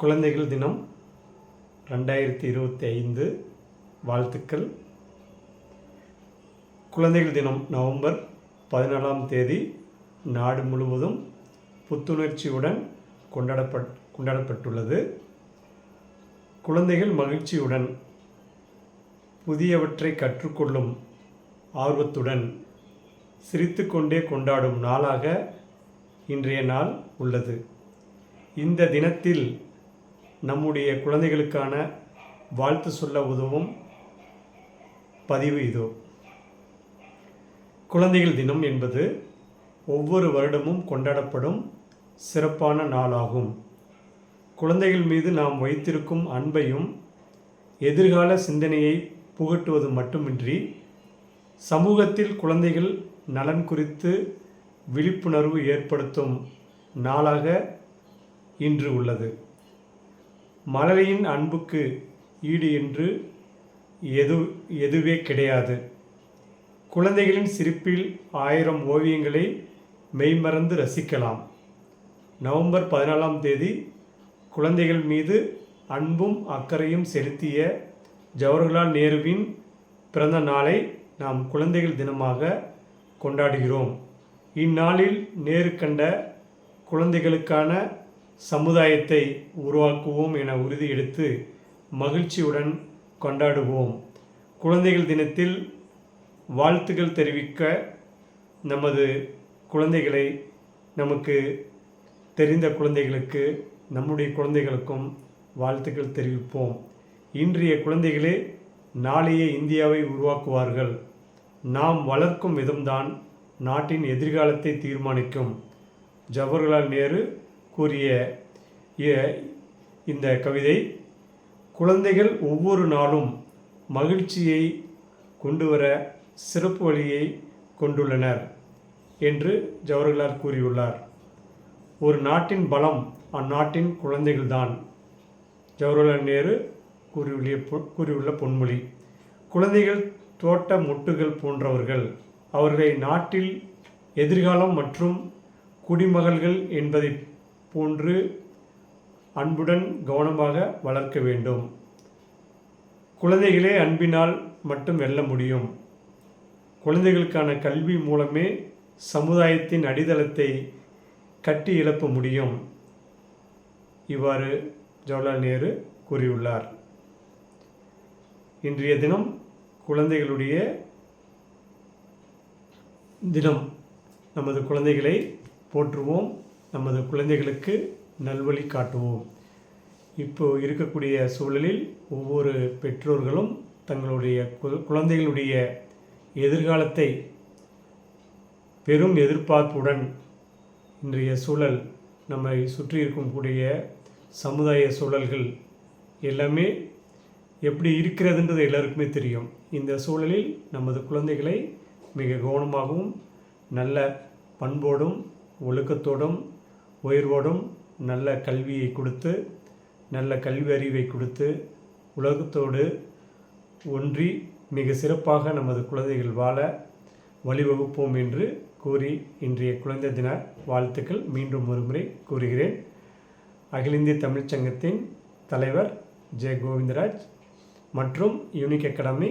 குழந்தைகள் தினம் ரெண்டாயிரத்தி இருபத்தி ஐந்து. வாழ்த்துக்கள். குழந்தைகள் தினம் நவம்பர் பதினாலாம் தேதி நாடு முழுவதும் புத்துணர்ச்சியுடன் கொண்டாடப்பட் கொண்டாடப்பட்டுள்ளது. குழந்தைகள் மகிழ்ச்சியுடன் புதியவற்றை கற்றுக்கொள்ளும் ஆர்வத்துடன் சிரித்துக்கொண்டே கொண்டாடும் நாளாக இன்றைய நாள் உள்ளது. இந்த தினத்தில் நம்முடைய குழந்தைகளுக்கான வாழ்த்து சொல்ல உதவும் பதிவு இதோ. குழந்தைகள் தினம் என்பது ஒவ்வொரு வருடமும் கொண்டாடப்படும் சிறப்பான நாளாகும். குழந்தைகள் மீது நாம் வைத்திருக்கும் அன்பையும் எதிர்கால சிந்தனையை புகட்டுவது மட்டுமின்றி சமூகத்தில் குழந்தைகள் நலன் குறித்து விழிப்புணர்வு ஏற்படுத்தும் நாளாக இன்று உள்ளது. மலரியின் அன்புக்கு ஈடு என்று எது எதுவே கிடையாது. குழந்தைகளின் சிரிப்பில் ஆயிரம் ஓவியங்களை மெய்மறந்து ரசிக்கலாம். நவம்பர் பதினாலாம் தேதி குழந்தைகள் மீது அன்பும் அக்கறையும் செலுத்திய ஜவஹர்லால் நேருவின் பிறந்த நாளை நாம் குழந்தைகள் தினமாக கொண்டாடுகிறோம். இந்நாளில் நேரு கண்ட குழந்தைகளுக்கான சமுதாயத்தை உருவாக்குவோம் என உறுதி எடுத்து மகிழ்ச்சியுடன் கொண்டாடுவோம். குழந்தைகள் தினத்தில் வாழ்த்துக்கள் தெரிவிக்க நமது குழந்தைகளை நமக்கு தெரிந்த குழந்தைகளுக்கு நம்முடைய குழந்தைகளுக்கும் வாழ்த்துக்கள் தெரிவிப்போம். இன்றைய குழந்தைகளே நாளைய இந்தியாவை உருவாக்குவார்கள். நாம் வளர்க்கும் விதம்தான் நாட்டின் எதிர்காலத்தை தீர்மானிக்கும். ஜவஹர்லால் நேரு கூறிய இந்த கவிதை குழந்தைகள் ஒவ்வொரு நாளும் மகிழ்ச்சியை கொண்டு வர சிறப்பு வழியை கொண்டுள்ளனர் என்று ஜவஹர்லால் கூறியுள்ளார். ஒரு நாட்டின் பலம் அந்நாட்டின் குழந்தைகள்தான். ஜவஹர்லால் நேரு கூறியுள்ள பொ- கூறியுள்ள பொன்மொழி குழந்தைகள் தோட்ட மொட்டுகள் போன்றவர்கள் அவர்களை நாட்டில் எதிர்காலம் மற்றும் குடிமகள்கள் என்பதை போன்று அன்புடன் கவனமாக வளர்க்க வேண்டும். குழந்தைகளே அன்பினால் மட்டும் வெல்ல முடியும். குழந்தைகளுக்கான கல்வி மூலமே சமுதாயத்தின் அடித்தளத்தை கட்டி எழுப்ப முடியும். இவ்வாறு ஜவஹர்லால் நேரு கூறியுள்ளார். இன்றைய தினம் குழந்தைகளுடைய தினம். நமது குழந்தைகளை போற்றுவோம். நமது குழந்தைகளுக்கு நல்வழி காட்டுவோம். இப்போ இருக்கக்கூடிய சூழலில் ஒவ்வொரு பெற்றோர்களும் தங்களுடைய கு- குழந்தைகளுடைய எதிர்காலத்தை பெரும் எதிர்பார்ப்புடன் இன்றைய சூழல் நம்மை சுற்றி இருக்கக்கூடிய சமுதாய சூழல்கள் எல்லாமே எப்படி இருக்கிறதுன்றது எல்லாருக்குமே தெரியும். இந்த சூழலில் நமது குழந்தைகளை மிக கவனமாகவும் நல்ல பண்போடும் ஒழுக்கத்தோடும் உயர்வோடும் நல்ல கல்வியை கொடுத்து நல்ல கல்வி அறிவை கொடுத்து உலகத்தோடு ஒன்றி மிக சிறப்பாக நமது குழந்தைகள் வாழ வழிவகுப்போம் என்று கூறி இன்றைய குழந்தை தின வாழ்த்துக்கள். மீண்டும் ஒருமுறை கூறுகிறேன். அகில இந்திய தமிழ்ச்சங்கத்தின் தலைவர் ஜெய கோவிந்தராஜ் மற்றும் யூனிக் அகாடமி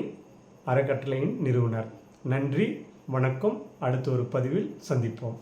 அறக்கட்டளையின் நிறுவனர். நன்றி வணக்கம். அடுத்த ஒரு பதிவில் சந்திப்போம்.